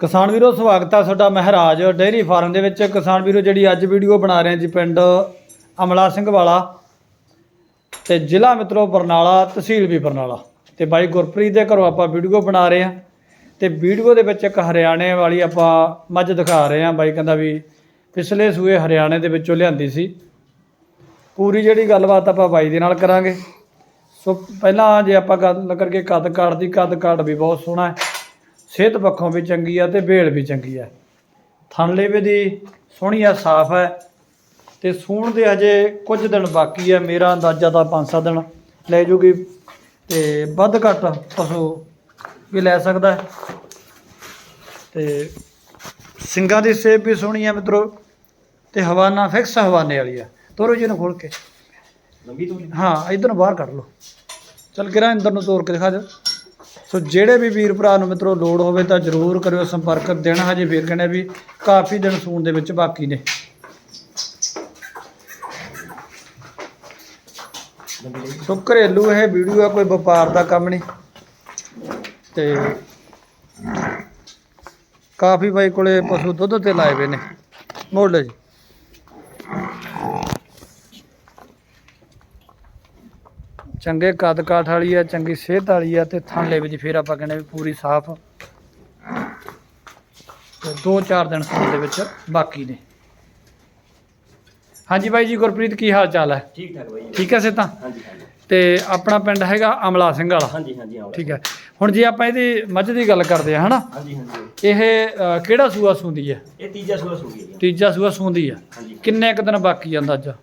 ਕਿਸਾਨ ਵੀਰੋ, ਸਵਾਗਤ ਹੈ ਤੁਹਾਡਾ ਮਹਾਰਾਜ ਡੇਅਰੀ ਫਾਰਮ ਦੇ ਵਿੱਚ। ਕਿਸਾਨ ਵੀਰੋ, ਜਿਹੜੀ ਅੱਜ ਵੀਡੀਓ ਬਣਾ ਰਹੇ ਹਾਂ ਜੀ ਪਿੰਡ ਅਮਲਾ ਸਿੰਘ ਵਾਲਾ ਤੇ ਜ਼ਿਲ੍ਹਾ ਮਿੱਤਰੋ ਬਰਨਾਲਾ, ਤਹਿਸੀਲ ਵੀ ਬਰਨਾਲਾ। ਤੇ ਬਾਈ ਗੁਰਪ੍ਰੀਤ ਦੇ ਘਰੋਂ ਆਪਾਂ ਵੀਡੀਓ ਬਣਾ ਰਹੇ ਹਾਂ। ਤੇ ਵੀਡੀਓ ਦੇ ਵਿੱਚ ਇੱਕ ਹਰਿਆਣੇ ਵਾਲੀ ਆਪਾਂ ਮੱਝ ਦਿਖਾ ਰਹੇ ਹਾਂ। ਬਾਈ ਕਹਿੰਦਾ ਵੀ ਪਿਛਲੇ ਸੂਏ ਹਰਿਆਣੇ ਦੇ ਵਿੱਚੋਂ ਲਿਆਂਦੀ ਸੀ। ਪੂਰੀ ਜਿਹੜੀ ਗੱਲਬਾਤ ਆਪਾਂ ਬਾਈ ਦੇ ਨਾਲ ਕਰਾਂਗੇ। ਸੋ ਪਹਿਲਾਂ ਜੇ ਆਪਾਂ ਗੱਲ ਕਰਕੇ ਕੱਦ ਕਾਠ ਦੀ, ਕੱਦ ਕਾਠ ਵੀ ਬਹੁਤ ਸੋਹਣਾ ਹੈ। ਸਿਹਤ ਪੱਖੋਂ ਵੀ ਚੰਗੀ ਆ ਤੇ ਭੇਲ ਵੀ ਚੰਗੀ ਆ। ਥਣ ਲੇਵੇ ਦੀ ਸੋਹਣੀ ਆ ਸਾਫ਼ ਹੈ ਤੇ ਸੂਣ ਦੇ ਅਜੇ ਕੁਝ ਦਿਨ ਬਾਕੀ ਹੈ ਮੇਰਾ ਅੰਦਾਜ਼ਾ ਤਾਂ 5-7 ਦਿਨ ਲੈ ਜੂਗੀ ਤੇ ਵੱਧ ਘੱਟ ਪਸ਼ੂ ਵੀ ਲੈ ਸਕਦਾ। ਤੇ ਸਿੰਗਾਂ ਦੀ ਸੇਬ ਵੀ ਸੋਹਣੀ ਆ ਮਿੱਤਰੋ ਤੇ ਹਵਾਨਾ ਫਿਕਸ ਹਵਾਨੇ ਵਾਲੀ ਆ। ਤੋਰੋ ਜੀ ਨੂੰ ਖੋਲ ਕੇ। ਲੰਬੀ ਤੋਂ ਹਾਂ ਇਧਰ ਨੂੰ ਬਾਹਰ ਕੱਢ ਲਓ। ਚਲ ਕਿਰਾ ਇੰਦਰ ਨੂੰ ਤੋੜ ਕੇ ਦਿਖਾ ਦਿਓ। ਸੋ ਜਿਹੜੇ ਵੀ ਵੀਰ ਭਰਾ ਨੂੰ ਮਿੱਤਰੋ ਲੋੜ ਹੋਵੇ ਤਾਂ ਜਰੂਰ ਕਰਿਓ ਸੰਪਰਕ। ਦਿਨ ਹਜੇ ਵੀਰ ਕਹਿੰਦੇ ਵੀ ਕਾਫੀ ਦਿਨ ਸੂਣ ਦੇ ਵਿੱਚ ਬਾਕੀ ਨੇ। ਸੋ ਘਰੇਲੂ ਇਹ ਵੀਡੀਓ ਆ, ਕੋਈ ਵਪਾਰ ਦਾ ਕੰਮ ਨਹੀਂ। ਤੇ ਕਾਫੀ ਬਾਈ ਕੋਲੇ ਪਸ਼ੂ ਦੁੱਧ ਤੇ ਲਾਏ ਹੋਏ ਨੇ। ਮੋੜ ਲਓ ਜੀ। ਚੰਗੇ ਕੱਦ ਕਾਠ ਵਾਲੀ ਆ ਚੰਗੀ ਸਿਹਤ ਵਾਲੀ ਆ ਤੇ ਥਣ ਲੈ ਵਿੱਚ ਫਿਰ ਆਪਾਂ ਕਹਿੰਦੇ ਵੀ ਪੂਰੀ ਸਾਫ਼। ਤੇ 2-4 ਦਿਨ ਸੂਣ ਦੇ ਵਿੱਚ ਬਾਕੀ ਨੇ। ਹਾਂਜੀ ਬਾਈ ਜੀ ਗੁਰਪ੍ਰੀਤ ਕੀ ਹਾਲ ਚਾਲ ਹੈ? ਠੀਕ ਠਾਕ ਬਾਈ ਠੀਕ ਹੈ ਸਿੱਧਾ ਹਾਂਜੀ ਹਾਂਜੀ। ਤੇ ਆਪਣਾ ਪਿੰਡ ਹੈਗਾ ਅਮਲਾ ਸਿੰਘ ਵਾਲਾ। ਹਾਂਜੀ ਹਾਂਜੀ ਆਓ ਠੀਕ ਹੈ। ਹੁਣ ਜੇ ਆਪਾਂ ਇਹਦੀ ਮੱਝ ਦੀ ਗੱਲ ਕਰਦੇ ਆ ਹਨਾ? ਹਾਂਜੀ ਹਾਂਜੀ। ਇਹ ਅ, ਕਿਹੜਾ ਸੂਆ ਸੂੰਦੀ ਹੈ? ਇਹ ਤੀਜਾ ਸੂਆ ਸੂ ਗਿਆ ਜੀ। ਤੀਜਾ ਸੂਆ ਸੂੰਦੀ ਆ ਹਾਂਜੀ। ਕਿੰਨੇ ਕੁ ਦਿਨ ਬਾਕੀ ਆ ਅੰਦਾਜ਼ਾ?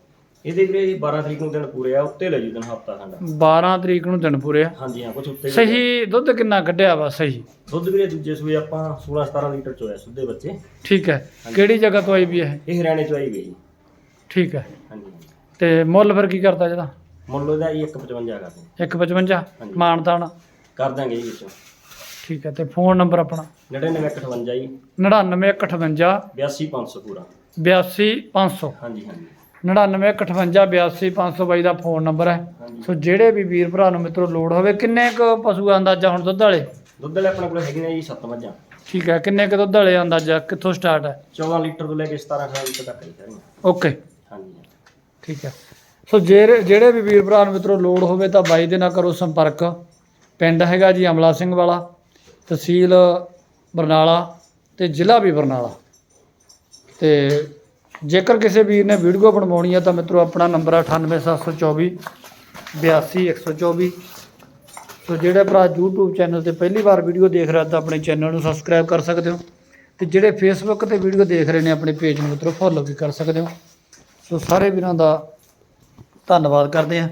ਇਹਦੇ ਵੀਰੇ ਜੀ 12 ਤਰੀਕ ਨੂੰ ਦਿਨ ਪੂਰੇ ਆ ਉੱਤੇ ਲੈ ਜੂ ਦਿਨ ਹਫਤਾ ਖੰਡ। 12 ਤਰੀਕ ਨੂੰ ਦਿਨ ਪੂਰੇ ਆ। ਹਾਂਜੀ ਹਾਂ ਕੁਝ ਉੱਤੇ ਸਹੀ ਦੁੱਧ ਕਿੰਨਾ ਕੱਢਿਆ ਵਾ ਸਹੀ? ਦੁੱਧ ਵੀਰੇ ਦੂਜੇ ਸੂਏ ਆਪਾਂ 16 17 ਲੀਟਰ ਚੋਇਆ ਸੁੱਧੇ ਬੱਚੇ। ਠੀਕ ਹੈ। ਕਿਹੜੀ ਜਗ੍ਹਾ ਤੋਂ ਆਈ ਵੀ ਇਹ? ਇਹ ਹਰਿਆਣੇ ਚ ਆਈ ਗਈ ਜੀ। ਠੀਕ ਹੈ। ਹਾਂਜੀ ਤੇ ਮੁੱਲ ਫਿਰ ਕੀ ਕਰਦਾ ਜਿਹਦਾ ਮੁੱਲ ਉਹਦਾ ਜੀ 155 ਕਰਦੇ। 155 ਹਾਂਜੀ। ਮਾਨਤਾਨ ਕਰ ਦਾਂਗੇ ਜੀ ਵਿੱਚੋਂ। ਠੀਕ ਹੈ ਤੇ ਫੋਨ ਨੰਬਰ ਆਪਣਾ? 9958 ਜੀ। 99158 82500 ਪੂਰਾ। 82500 ਹਾਂਜੀ ਹਾਂਜੀ। 9915 ਬਾਈ ਦਾ ਫੋਨ ਨੰਬਰ ਹੈ। ਸੋ ਜਿਹੜੇ ਵੀ ਵੀਰ ਭਰਾ ਨੂੰ ਮਿੱਤਰੋ ਲੋੜ ਹੋਵੇ ਕਿੰਨੇ ਕੁ ਪਸ਼ੂ ਆ ਅੰਦਾਜ਼ਾ ਹੁਣ ਦੁੱਧ ਵਾਲੇ? ਦੁੱਧ ਵਾਲੇ ਆਪਣੇ ਕੋਲ ਹੈਗੇ ਨੇ ਜੀ 7 ਮੱਝਾਂ। ਠੀਕ ਹੈ ਕਿੰਨੇ ਕੁ ਦੁੱਧ ਵਾਲੇ ਆ ਅੰਦਾਜ਼ਾ? ਕਿੱਥੋਂ ਸਟਾਰਟ ਹੈ? 14 ਲੀਟਰ ਤੋਂ ਲੈ ਕੇ 17 18 ਲੀਟਰ ਤੱਕ ਹੀ ਓਕੇ ਹਾਂਜੀ। ਠੀਕ ਹੈ। ਸੋ ਜਿਹੜੇ ਜਿਹੜੇ ਵੀ ਵੀਰ ਭਰਾ ਨੂੰ ਮਿੱਤਰੋ ਲੋੜ ਹੋਵੇ ਤਾਂ ਬਾਈ ਦੇ ਨਾਲ ਕਰੋ ਸੰਪਰਕ। ਪਿੰਡ ਹੈਗਾ ਜੀ ਅਮਲਾ ਸਿੰਘ ਵਾਲਾ ਤਹਿਸੀਲ ਬਰਨਾਲਾ ਤੇ ਜ਼ਿਲ੍ਹਾ ਵੀ ਬਰਨਾਲਾ। ਤੇ ਜੇਕਰ ਕਿਸੇ ਵੀਰ ਨੇ ਵੀਡੀਓ ਬਣਵਾਉਣੀ ਹੈ ਤਾਂ ਮਿੱਤਰੋ ਆਪਣਾ ਨੰਬਰ ਹੈ 98724 82124 ਸੋ ਜਿਹੜੇ ਭਰਾ YouTube ਚੈਨਲ ਤੇ ਪਹਿਲੀ ਵਾਰ ਵੀਡੀਓ ਦੇਖ ਰਿਹਾ ਤਾਂ ਆਪਣੇ ਚੈਨਲ ਨੂੰ ਸਬਸਕ੍ਰਾਈਬ ਕਰ ਸਕਦੇ ਹੋ ਤੇ ਜਿਹੜੇ Facebook ਤੇ ਵੀਡੀਓ ਦੇਖ ਰਹੇ ਨੇ ਆਪਣੇ ਪੇਜ ਨੂੰ ਮਿੱਤਰੋ ਫੋਲੋ ਵੀ ਕਰ ਸਕਦੇ ਹੋ। ਸੋ ਸਾਰੇ ਵੀਰਾਂ ਦਾ ਧੰਨਵਾਦ ਕਰਦੇ ਹਾਂ